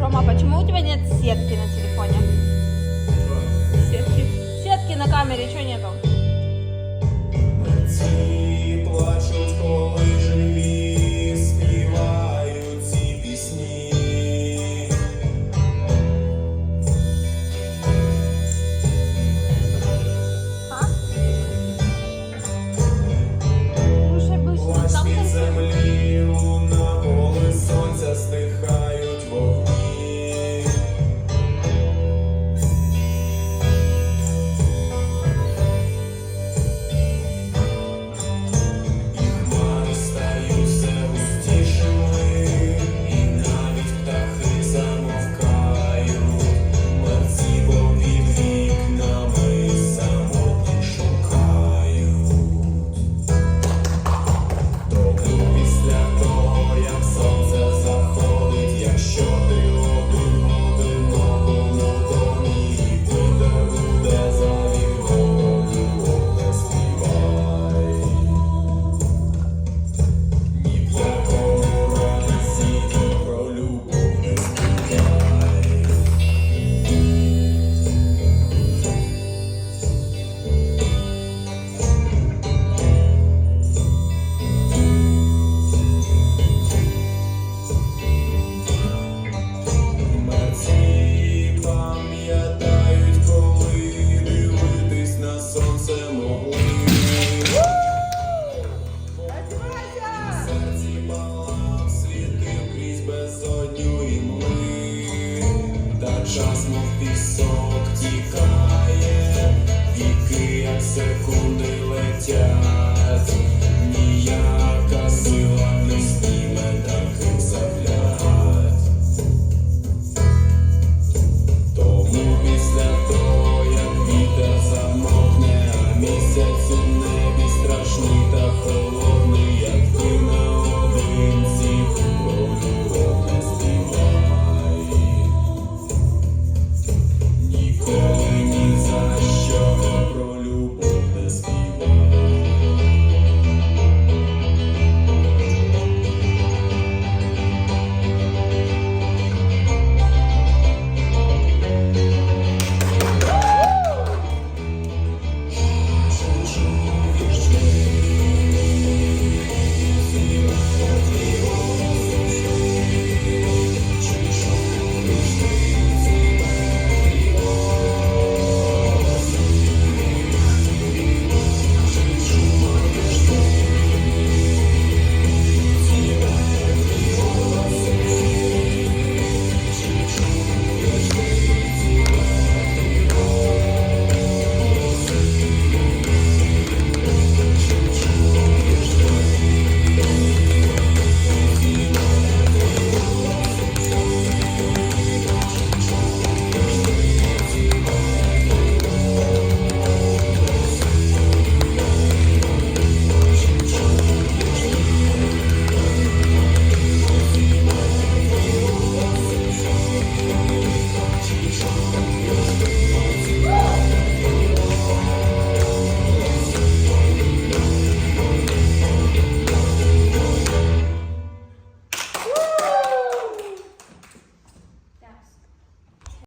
Рома, почему у тебя нет сетки на телефоне? Сетки. Сетки на камере, чего нету? час мов пісок тікає, віки, як секунди летять.